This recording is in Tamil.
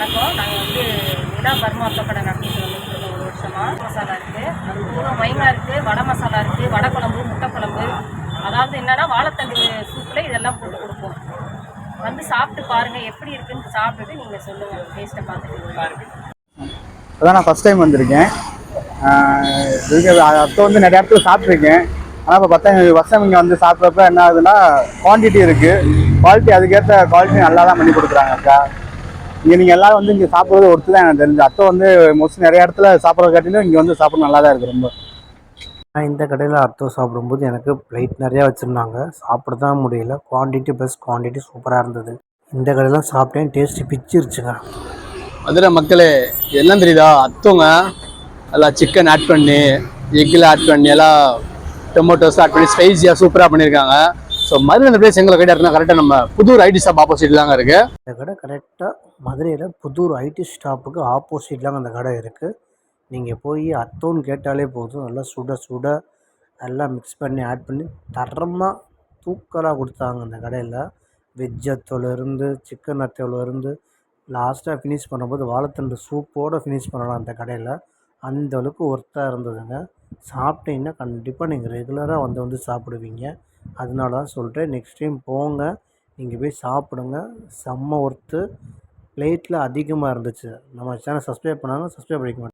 வணக்கம். நாங்கள் வந்து நிலா பர்மா அப்பக்கடை நடத்திட்டு வந்துட்டு இருக்கோம் ஒரு வருஷமா. மசாலா இருக்குது அது போக மைங்கா இருக்குது வடை மசாலா இருக்குது வடை குழம்பு முட்டை குழம்பு. அதாவது என்னன்னா வாழைத்தண்டு சூப்பில் இதெல்லாம் போட்டு கொடுப்போம். வந்து சாப்பிட்டு பாருங்கள் எப்படி இருக்குன்னு சாப்பிட்டுட்டு நீங்கள் சொல்லுங்கள் டேஸ்ட்டை பார்த்துட்டு அதான் நான் ஃபஸ்ட் டைம் வந்திருக்கேன். ஆஹ் அப்போ வந்து நிறைய இடத்துல சாப்பிட்ருக்கேன் ஆனால் இப்போ பார்த்தா வருஷம் இங்கே வந்து சாப்பிட்றப்ப என்ன ஆகுதுன்னா குவான்டிட்டி இருக்குது குவாலிட்டி அதுக்கேற்ற குவாலிட்டி நல்லா தான் பண்ணி கொடுக்குறாங்க அக்கா. இங்கே நீங்கள் எல்லாரும் வந்து இங்கே சாப்பிட்றது ஒருத்து தான் எனக்கு தெரிஞ்சு. அத்தை வந்து மோஸ்ட்லி நிறைய இடத்துல சாப்பிட்றத காட்டிலும் இங்கே வந்து சாப்பிட நல்லா தான் இருக்குது ரொம்ப. நான் இந்த கடையில் அர்த்தம் சாப்பிடும்போது எனக்கு பிளேட் நிறையா வச்சுருந்தாங்க. சாப்பிட தான் முடியல. குவான்டிட்டி ப்ளஸ் குவான்டிட்டி சூப்பராக இருந்தது. இந்த கடையில் சாப்பிட்டேன். டேஸ்ட்டு பிச்சிருச்சுங்க. மதுரை மக்களே எல்லாம் தெரியுதா? அத்தவங்க எல்லாம் சிக்கன் ஆட் பண்ணி எக்கில் ஆட் பண்ணி எல்லாம் டொமேட்டோஸ் ஆட் பண்ணி ஸ்பைஸியாக சூப்பராக பண்ணியிருக்காங்க. ஸோ மதுரை அந்த பிளேஸ் எங்களை கிட்ட கரெக்டாக நம்ம புதூர் ஐடி ஷாப் ஆப்போசிட் தாங்க இருக்கு. இந்த கடை கரெக்டாக மதுரையில் புதூர் ஐடி ஸ்டாப்புக்கு ஆப்போசிட்லாங்க அந்த கடை இருக்குது நீங்கள் போய் அத்தோன்னு கேட்டாலே போதும். நல்லா சுட சுட நல்லா மிக்ஸ் பண்ணி ஆட் பண்ணி தரமாக தூக்கலாக கொடுத்தாங்க அந்த கடையில். வெஜ் அத்தோலேருந்து சிக்கன் அத்தோலேருந்து லாஸ்ட்டாக ஃபினிஷ் பண்ணும்போது வாழைத்தண்டு சூப்போடு ஃபினிஷ் பண்ணலாம் அந்த கடையில். அந்த அளவுக்கு ஒர்த்தாக இருந்ததுங்க. சாப்பிட்டீங்கன்னா கண்டிப்பாக நீங்கள் ரெகுலராக வந்து வந்து சாப்பிடுவீங்க. அதனால தான் சொல்கிறேன் நெக்ஸ்ட் டைம் போங்க. நீங்கள் போய் சாப்பிடுங்க. செம்ம ஒர்த்து பிளேட்டில் அதிகமாக இருந்துச்சு. நம்ம சேனல் சப்ஸ்கிரைப் பண்ணாங்க சப்ஸ்கிரைப் பண்ணிக்க மாட்டேன்